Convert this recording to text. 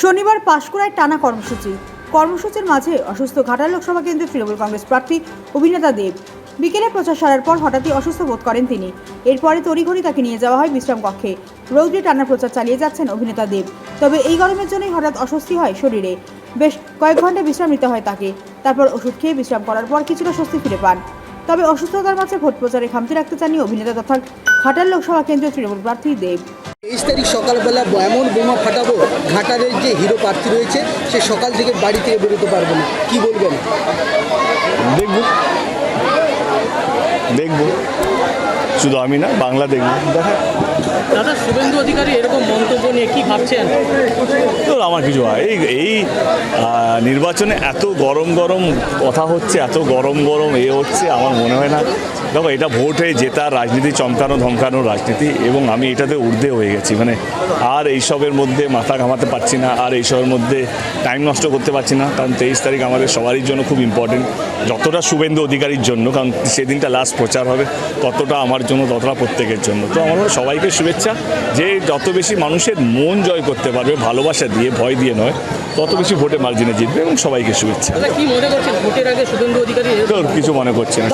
শনিবার পাঁশকুড়ায় টানা কর্মসূচি। কর্মসূচির মাঝে অসুস্থ ঘাটাল লোকসভা কেন্দ্রের তৃণমূল কংগ্রেস প্রার্থী অভিনেতা দেব। বিকেলে প্রচার সারার পর হঠাৎই অসুস্থ বোধ করেন তিনি। এরপরে তড়িঘড়ি তাকে নিয়ে যাওয়া হয় বিশ্রাম কক্ষে। রৌদ্রে টানা প্রচার চালিয়ে যাচ্ছেন অভিনেতা দেব। তবে এই গরমের জন্যই হঠাৎ অস্বস্তি হয় শরীরে। বেশ কয়েক ঘণ্টা বিশ্রাম নিতে হয় তাকে। তারপর ওষুধ খেয়ে বিশ্রাম করার পর কিছুটা স্বস্তি ফিরে পান। তবে অসুস্থতার মাঝে ভোট প্রচারে খামতি রাখতে চাননি অভিনেতা তথা ঘাটাল লোকসভা কেন্দ্রীয় তৃণমূল প্রার্থী দেব। তেইশ তারিখ সকালবেলা এমন বোমা ফাটাবো ঘাটালের যে হিরো প্রার্থী রয়েছে সে সকাল থেকে বাড়ি থেকে বেরোতে পারবে না। কি বলবেন? দেখব। দেখব। শুধু আমি না বাংলা দেখব। দেখা। দাদা শুভেন্দু অধিকারী এরকম মন্তব্য নিয়ে কি ভাবছেন? তো আমার কিছু এই এই নির্বাচনে এত গরম গরম কথা হচ্ছে এত গরম গরম এ হচ্ছে আমার মনে হয় না দেখো এটা ভোট হয়ে জেতার রাজনীতি চমকানো ধমকানো রাজনীতি এবং আমি এটাতে ঊর্ধ্বে হয়ে গেছি। মানে আর এইসবের মধ্যে মাথা ঘামাতে পারছি না আর এইসবের মধ্যে টাইম নষ্ট করতে পারছি না কারণ তেইশ তারিখ আমাদের সবারই জন্য খুব ইম্পর্টেন্ট যতটা শুভেন্দু অধিকারীর জন্য কারণ সেদিনটা লাস্ট প্রচার হবে ততটা আমার জন্য ততটা প্রত্যেকের জন্য। তো আমার সবাইকে শুভেচ্ছা। যে যত বেশি মানুষের মন জয় করতে পারবে ভালোবাসা দিয়ে ভয় দিয়ে নয় তত বেশি ভোটে মার্জিনে জিতবে এবং সবাইকে শুভেচ্ছা। দাদা কি মনে করছেন? ভোটের আগে শুভেন্দু অধিকারী তো কিছু মনে করছি না।